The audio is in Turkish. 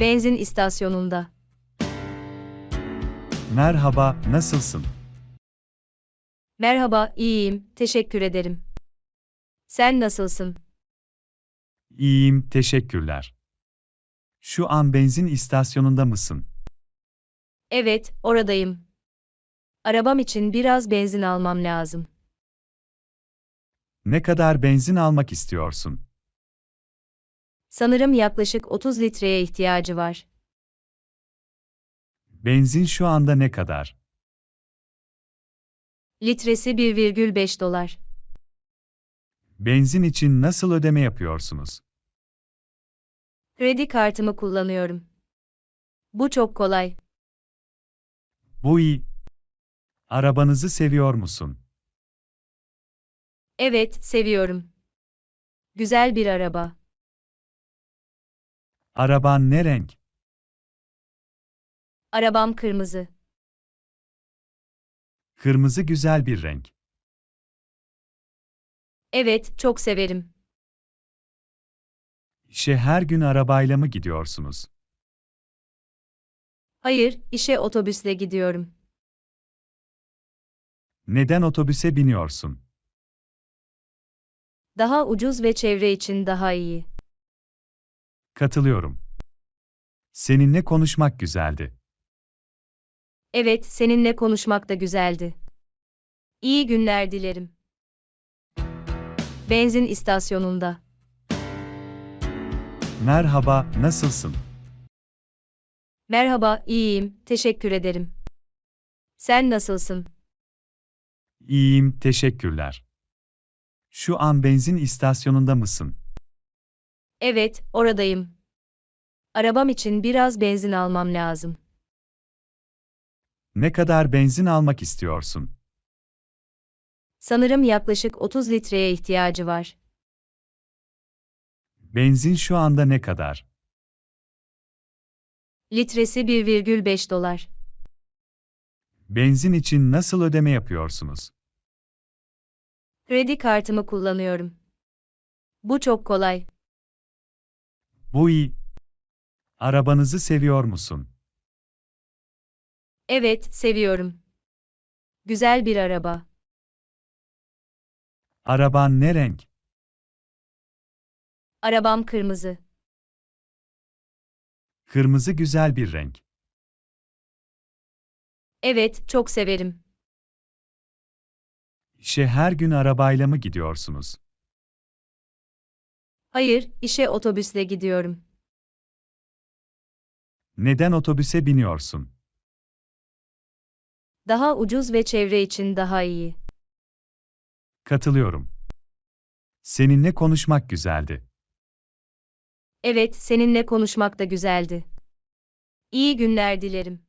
Benzin istasyonunda. Merhaba, nasılsın? Merhaba, iyiyim, teşekkür ederim. Sen nasılsın? İyiyim, teşekkürler. Şu an benzin istasyonunda mısın? Evet, oradayım. Arabam için biraz benzin almam lazım. Ne kadar benzin almak istiyorsun? Sanırım yaklaşık 30 litreye ihtiyacı var. Benzin şu anda ne kadar? Litresi 1,5 dolar. Benzin için nasıl ödeme yapıyorsunuz? Kredi kartımı kullanıyorum. Bu çok kolay. Bu iyi. Arabanızı seviyor musun? Evet, seviyorum. Güzel bir araba. Araban ne renk? Arabam kırmızı. Kırmızı güzel bir renk. Evet, çok severim. İşe her gün arabayla mı gidiyorsunuz? Hayır, işe otobüsle gidiyorum. Neden otobüse biniyorsun? Daha ucuz ve çevre için daha iyi. Katılıyorum. Seninle konuşmak güzeldi. Evet, seninle konuşmak da güzeldi. İyi günler dilerim. Benzin istasyonunda. Merhaba, nasılsın? Merhaba, iyiyim, teşekkür ederim. Sen nasılsın? İyiyim, teşekkürler. Şu an benzin istasyonunda mısın? Evet, oradayım. Arabam için biraz benzin almam lazım. Ne kadar benzin almak istiyorsun? Sanırım yaklaşık 30 litreye ihtiyacı var. Benzin şu anda ne kadar? Litresi 1,5 dolar. Benzin için nasıl ödeme yapıyorsunuz? Kredi kartımı kullanıyorum. Bu çok kolay. Bu iyi. Arabanızı seviyor musun? Evet, seviyorum. Güzel bir araba. Araban ne renk? Arabam kırmızı. Kırmızı güzel bir renk. Evet, çok severim. İşe her gün arabayla mı gidiyorsunuz? Hayır, işe otobüsle gidiyorum. Neden otobüse biniyorsun? Daha ucuz ve çevre için daha iyi. Katılıyorum. Seninle konuşmak güzeldi. Evet, seninle konuşmak da güzeldi. İyi günler dilerim.